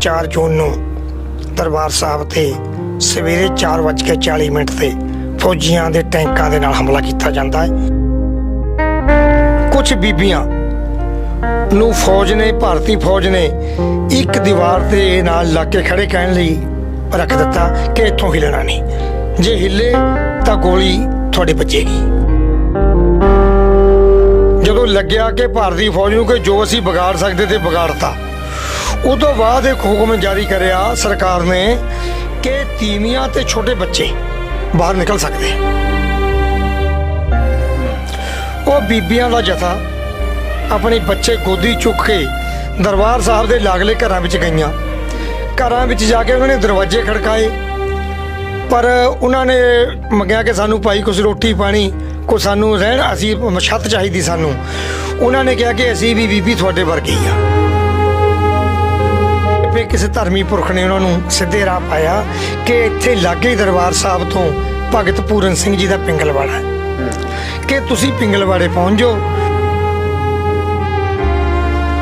4 ਜੂਨ ਨੂੰ ਦਰਬਾਰ ਸਾਹਿਬ ਤੇ ਸਵੇਰੇ 4:40 ਮਿੰਟ ਤੇ ਫੌਜੀਆਂ ਦੇ ਟੈਂਕਾਂ ਦੇ ਨਾਲ ਹਮਲਾ ਕੀਤਾ ਜਾਂਦਾ ਹੈ। ਕੁਝ ਬੀਬੀਆਂ ਨੂੰ ਫੌਜ ਨੇ, ਭਾਰਤੀ ਫੌਜ ਨੇ ਇੱਕ ਦੀਵਾਰ ਦੇ ਨਾਲ ਲਾ ਕੇ ਖੜੇ ਕਹਿਣ ਲਈ ਰੱਖ ਦਿੱਤਾ ਕਿ ਇੱਥੋਂ ਹਿੱਲਣਾ ਨਹੀਂ। ਜੇ ਹਿੱਲੇ ਤਾਂ ਗੋਲੀ ਤੁਹਾਡੇ ਵੱਜੇਗੀ। ਜਦੋਂ ਲੱਗਿਆ ਕਿ ਭਾਰਤੀ ਫੌਜ ਨੂੰ ਕਿ ਜੋ ਅਸੀਂ ਵਿਗਾੜ ਸਕਦੇ ਤੇ ਵਿਗਾੜਤਾ ਉਹ ਤੋਂ ਬਾਅਦ ਇੱਕ ਹੁਕਮ ਜਾਰੀ ਕਰਿਆ ਸਰਕਾਰ ਨੇ ਕਿ ਤੀਵੀਆਂ ਤੇ ਛੋਟੇ ਬੱਚੇ ਬਾਹਰ ਨਿਕਲ ਸਕਦੇ। ਉਹ ਬੀਬੀਆਂ ਦਾ ਜਥਾ ਆਪਣੇ ਬੱਚੇ ਗੋਦੀ ਚੁੱਕ ਕੇ ਦਰਬਾਰ ਸਾਹਿਬ ਦੇ ਲਾਗਲੇ ਘਰਾਂ ਵਿੱਚ ਗਈਆਂ। ਘਰਾਂ ਵਿੱਚ ਜਾ ਕੇ ਉਹਨਾਂ ਨੇ ਦਰਵਾਜ਼ੇ ਖੜਕਾਏ। ਪਰ ਉਹਨਾਂ ਨੇ ਮੰਗਿਆ ਕਿ ਸਾਨੂੰ ਭਾਈ ਕੁਝ ਰੋਟੀ ਪਾਣੀ ਕੋ ਸਾਨੂੰ ਰਹਿਣ, ਅਸੀਂ ਛੱਤ ਚਾਹੀਦੀ ਸਾਨੂੰ। ਉਹਨਾਂ ਨੇ ਕਿਹਾ ਕਿ ਅਸੀਂ ਵੀ ਬੀਬੀ ਤੁਹਾਡੇ ਵਰਗੀ ਆ ਫਿਰ ਕਿਸੇ ਧਰਮੀ ਪੁਰਖ ਨੇ ਉਹਨਾਂ ਨੂੰ ਸਿੱਧੇ ਰਾਹ ਪਾਇਆ ਕਿ ਇੱਥੇ ਲਾਗੇ ਦਰਬਾਰ ਸਾਹਿਬ ਤੋਂ ਭਗਤ ਪੂਰਨ ਸਿੰਘ ਜੀ ਦਾ ਪਿੰਗਲਵਾੜਾ ਹੈ। ਕਿ ਤੁਸੀਂ ਪਿੰਗਲਵਾੜੇ ਪਹੁੰਚ ਜਾਓ।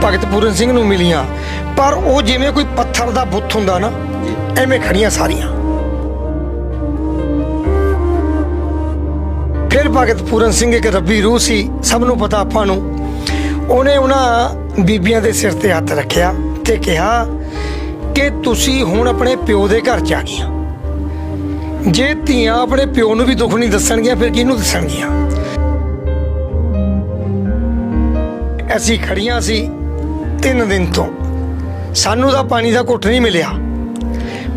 ਭਗਤ ਪੂਰਨ ਸਿੰਘ ਨੂੰ ਮਿਲੀਆਂ। ਪਰ ਉਹ ਜਿਵੇਂ ਕੋਈ ਪੱਥਰ ਦਾ ਬੁੱਤ ਹੁੰਦਾ ਨਾ, ਐਵੇਂ ਖੜੀਆਂ ਸਾਰੀਆਂ। ਫਿਰ ਭਗਤ ਪੂਰਨ ਸਿੰਘ ਇੱਕ ਰੱਬੀ ਰੂਹ ਸੀ, ਸਭ ਨੂੰ ਪਤਾ ਆਪਾਂ ਨੂੰ। ਉਹਨੇ ਉਹਨਾਂ ਬੀਬੀਆਂ ਦੇ ਸਿਰ ਤੇ ਹੱਥ ਰੱਖਿਆ ਤੇ ਕਿਹਾ ਕਿ ਤੁਸੀਂ ਹੁਣ ਆਪਣੇ ਪਿਓ ਦੇ ਘਰ ਚ ਆ। ਗਈਆਂ ਜੇ ਧੀਆਂ ਆਪਣੇ ਪਿਓ ਨੂੰ ਵੀ ਦੁੱਖ ਨਹੀਂ ਦੱਸਣਗੀਆਂ, ਫਿਰ ਕਿਹਨੂੰ ਦੱਸਣਗੀਆਂ? ਅਸੀਂ ਖੜੀਆਂ ਸੀ ਤਿੰਨ ਦਿਨ ਤੋਂ। ਸਾਨੂੰ ਤਾਂ ਪਾਣੀ ਦਾ ਘੁੱਟ ਨਹੀਂ ਮਿਲਿਆ।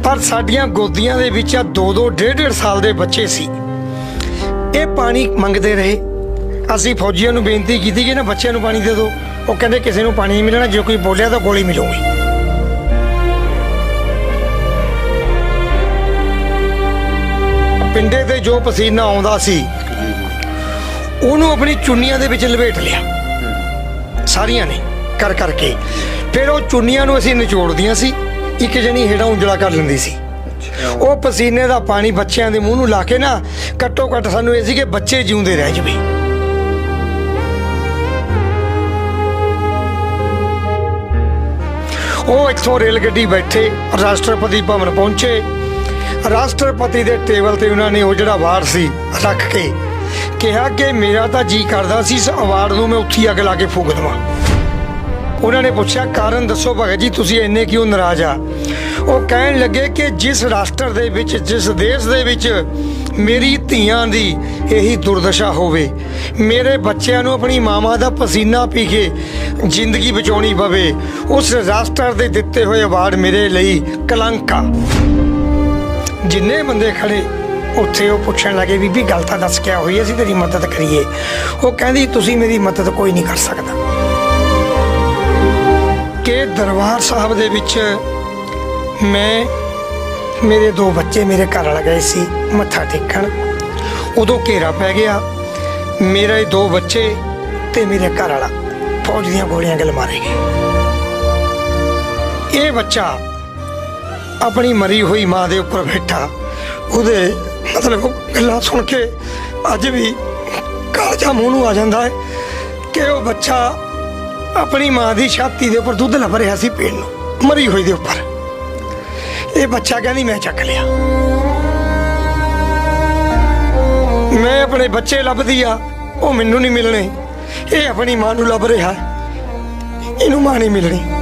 ਪਰ ਸਾਡੀਆਂ ਗੋਦੀਆਂ ਦੇ ਵਿੱਚ ਆ ਦੋ ਦੋ, ਡੇਢ ਡੇਢ ਸਾਲ ਦੇ ਬੱਚੇ ਸੀ। ਇਹ ਪਾਣੀ ਮੰਗਦੇ ਰਹੇ। ਅਸੀਂ ਫੌਜੀਆਂ ਨੂੰ ਬੇਨਤੀ ਕੀਤੀ ਕਿ ਇਹਨਾਂ ਬੱਚਿਆਂ ਨੂੰ ਪਾਣੀ ਦੇ ਦਿਓ। ਉਹ ਕਹਿੰਦੇ ਕਿਸੇ ਨੂੰ ਪਾਣੀ ਨਹੀਂ ਮਿਲਣਾ, ਜੇ ਕੋਈ ਬੋਲਿਆ ਤਾਂ ਗੋਲੀ ਮਿਲੂਗੀ। ਪਿੰਡੇ ਤੇ ਜੋ ਪਸੀਨਾ ਆਉਂਦਾ ਸੀ, ਉਹਨੂੰ ਆਪਣੀ ਚੁੰਨੀਆਂ ਦੇ ਵਿੱਚ ਲਪੇਟ ਲਿਆ। ਸਾਰੀਆਂ ਨੇ, ਕਰ ਕਰਕੇ ਫਿਰ ਉਹ ਚੁੰਨੀਆਂ ਨੂੰ ਅਸੀਂ ਨਿਚੋੜਦੀਆਂ ਸੀ, ਇੱਕ ਜਣੀ ਹੇੜਾ ਉਂਜਲਾ ਕਰ ਲੈਂਦੀ ਸੀ। ਉਹ ਪਸੀਨੇ ਦਾ ਪਾਣੀ ਬੱਚਿਆਂ ਦੇ ਮੂੰਹ ਨੂੰ ਲਾ ਕੇ ਨਾ, ਘੱਟੋ ਘੱਟ ਸਾਨੂੰ ਇਹ ਸੀ ਕਿ ਬੱਚੇ ਜਿਉਂਦੇ ਰਹਿ ਜਵੇ। ਉਹ ਇੱਥੋਂ ਰੇਲ ਗੱਡੀ ਬੈਠੇ, ਰਾਸ਼ਟਰਪਤੀ ਭਵਨ ਪਹੁੰਚੇ। ਰਾਸ਼ਟਰਪਤੀ ਦੇ ਟੇਬਲ ਤੇ ਉਹਨਾਂ ਨੇ ਉਹ ਜਿਹੜਾ ਅਵਾਰਡ ਸੀ, ਰੱਖ ਕੇ ਕਿਹਾ ਕਿ ਮੇਰਾ ਤਾਂ ਜੀ ਕਰਦਾ ਸੀ, ਇਸ ਅਵਾਰਡ ਨੂੰ ਮੈਂ ਉੱਥੇ ਅੱਗ ਲਾ ਕੇ ਫੂਕ ਦੇਵਾਂ। ਉਹਨਾਂ ਨੇ ਪੁੱਛਿਆ, ਕਾਰਨ ਦੱਸੋ ਭਗਤ ਜੀ, ਤੁਸੀਂ ਇੰਨੇ ਕਿਉਂ ਨਾਰਾਜ਼ ਆ? ਉਹ ਕਹਿਣ ਲੱਗੇ ਕਿ ਜਿਸ ਰਾਸ਼ਟਰ ਦੇ ਵਿੱਚ, ਜਿਸ ਦੇਸ਼ ਦੇ ਵਿੱਚ ਮੇਰੀ ਧੀਆਂ ਦੀ ਇਹੀ ਦੁਰਦਸ਼ਾ ਹੋਵੇ, ਮੇਰੇ ਬੱਚਿਆਂ ਨੂੰ ਆਪਣੀ ਮਾਵਾਂ ਦਾ ਪਸੀਨਾ ਪੀ ਕੇ ਜ਼ਿੰਦਗੀ ਬਚਾਉਣੀ ਪਵੇ, ਉਸ ਰਾਸ਼ਟਰ ਦੇ ਦਿੱਤੇ ਹੋਏ ਅਵਾਰਡ ਮੇਰੇ ਲਈ ਕਲੰਕ ਆ। ਜਿੰਨੇ ਬੰਦੇ ਖੜੇ, ਉੱਥੇ ਉਹ ਪੁੱਛਣ ਲੱਗੇ, ਬੀਬੀ, ਗੱਲ ਤਾਂ ਦੱਸ ਕਿਆ ਹੋਈ ਅਸੀਂ ਤੇਰੀ ਮਦਦ ਕਰੀਏ। ਉਹ ਕਹਿੰਦੀ, ਤੁਸੀਂ ਮੇਰੀ ਮਦਦ ਕੋਈ ਨਹੀਂ ਕਰ ਸਕਦਾ। ਕਿ ਦਰਬਾਰ ਸਾਹਿਬ ਦੇ ਵਿੱਚ ਮੈਂ, ਮੇਰੇ ਦੋ ਬੱਚੇ ਮੇਰੇ ਘਰ ਵਾਲਾ ਗਏ ਸੀ, ਮੱਥਾ ਟੇਕਣ। ਉਦੋਂ ਘੇਰਾ ਪੈ ਗਿਆ, ਮੇਰੇ ਦੋ ਬੱਚੇ ਤੇ ਮੇਰੇ ਘਰ ਵਾਲਾ, ਫੌਜ ਦੀਆਂ ਗੋਲੀਆਂ ਗਲ ਮਾਰੇ ਗਏ। ਇਹ ਬੱਚਾ ਆਪਣੀ ਮਰੀ ਹੋਈ ਮਾਂ ਦੇ ਉੱਪਰ ਬੈਠਾ। ਉਹਦੇ ਮਤਲਬ ਗੱਲਾਂ ਸੁਣ ਕੇ ਅੱਜ ਵੀ ਕਾਲਜਾ ਮੂੰਹ ਨੂੰ ਆ ਜਾਂਦਾ ਹੈ ਕਿ ਉਹ ਬੱਚਾ ਆਪਣੀ ਮਾਂ ਦੀ ਛਾਤੀ ਦੇ ਉੱਪਰ ਦੁੱਧ ਲੱਭ ਰਿਹਾ ਸੀ ਪੀਣ ਨੂੰ, ਮਰੀ ਹੋਈ ਦੇ ਉੱਪਰ। ਇਹ ਬੱਚਾ ਕਹਿੰਦੀ, ਮੈਂ ਚੱਕ ਲਿਆ। ਮੈਂ ਆਪਣੇ ਬੱਚੇ ਲੱਭਦੀ ਆ, ਉਹ ਮੈਨੂੰ ਨਹੀਂ ਮਿਲਣੇ। ਇਹ ਆਪਣੀ ਮਾਂ ਨੂੰ ਲੱਭ ਰਿਹਾ। ਇਹਨੂੰ ਮਾਂ ਨਹੀਂ ਮਿਲਣੀ।